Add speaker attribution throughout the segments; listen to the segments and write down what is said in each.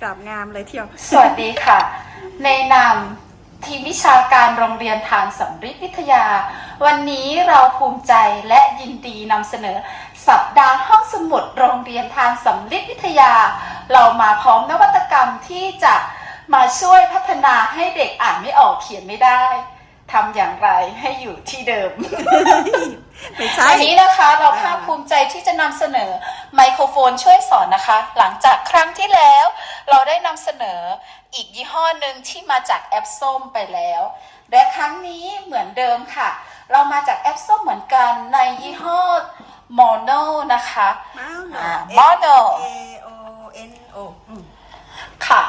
Speaker 1: กราบงามเลยเที่ยว
Speaker 2: สวัสดีค่ะ ในนามทีมวิชาการโรงเรียนทานสำริดวิทยา วันนี้เราภูมิใจและยินดีนำเสนอ สัปดาห์ห้องสมุดโรงเรียนทานสำริดวิทยา เรามาพร้อมนวัตกรรมที่จะมาช่วยพัฒนาให้เด็กอ่านไม่ออกเขียนไม่ได้ ทำอย่างไรให้อยู่ที่เดิม
Speaker 1: ไม่ใช่
Speaker 2: อันนี้นะคะเรา
Speaker 1: อ่า
Speaker 2: ภาคภูมิใจที่จะนำเสนอไมโครโฟนช่วยสอนนะคะ หลังจากครั้งที่แล้ว เราได้นำเสนออีกยี่ห้อหนึ่งที่มาจากแอปส้มไปแล้ว และครั้งนี้เหมือนเดิมค่ะ เรามาจากแอปส้มเหมือนกันในยี่ห้อ Mono นะคะ
Speaker 1: ม้าวหน
Speaker 2: อ่า
Speaker 1: อ
Speaker 2: Mono
Speaker 1: A O N O อืม
Speaker 2: ค่ะ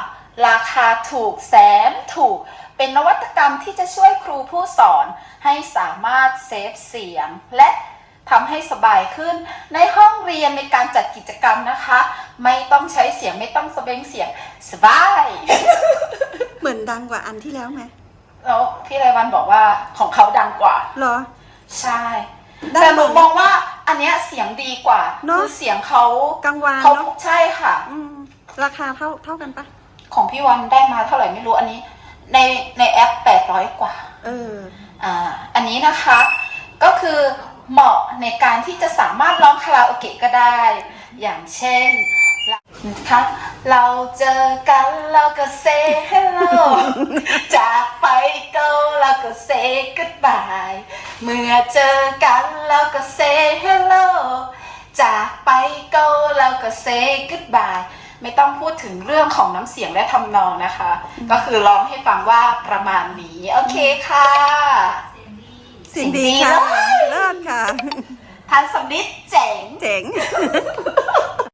Speaker 2: ราคาถูกแสนถูก เป็นนวัตกรรมที่จะช่วยครูผู้สอนให้สามารถเซฟเสียง และทำให้สบายขึ้น ในห้องเรียนในการจัดกิจกรรมนะคะ ไม่ต้องใช้เสียงไม่ต้องสะเบงเสียงสบาย
Speaker 1: เหมือนดังกว่าอันที่แล้วไหม
Speaker 2: แล้วพี่ไรวันบอกว่าของเขาดังกว่า
Speaker 1: เหรอ
Speaker 2: ใช่
Speaker 1: ได้
Speaker 2: แต่หนู
Speaker 1: ไหม
Speaker 2: มองว่าอันเนี้ยเสียงดีกว่า
Speaker 1: เนอะ
Speaker 2: คือเสียงเขา
Speaker 1: กังวาน
Speaker 2: เขา
Speaker 1: เนาะ
Speaker 2: ใช่ค่ะ
Speaker 1: อืมราคาเท่าเท่ากันปะ
Speaker 2: ของพี่วันได้มาเท่าไหร่ไม่รู้อันนี้ ในในแอป800กว่า
Speaker 1: เออ
Speaker 2: อ่า อันนี้นะคะ ก็คือเหมาะในการที่จะสามารถร้องคาราโอเกะก็ได้ อย่างเช่นนะคะเราเจอกันเราก็ say hello จากไปก็เราก็ say goodbye เมื่อเจอกันเราก็ say hello จากไปก็เราก็ say goodbye ไม่ต้องพูดถึงเรื่องของน้ำเสียงและทำนองนะคะ ก็คือร้องให้ฟังว่าประมาณนี้ โอเคค่ะ
Speaker 1: เสิ่งดีค่ะเลิศค่ะ
Speaker 2: ทันสำนิดเจ๋ง
Speaker 1: เจ๋ง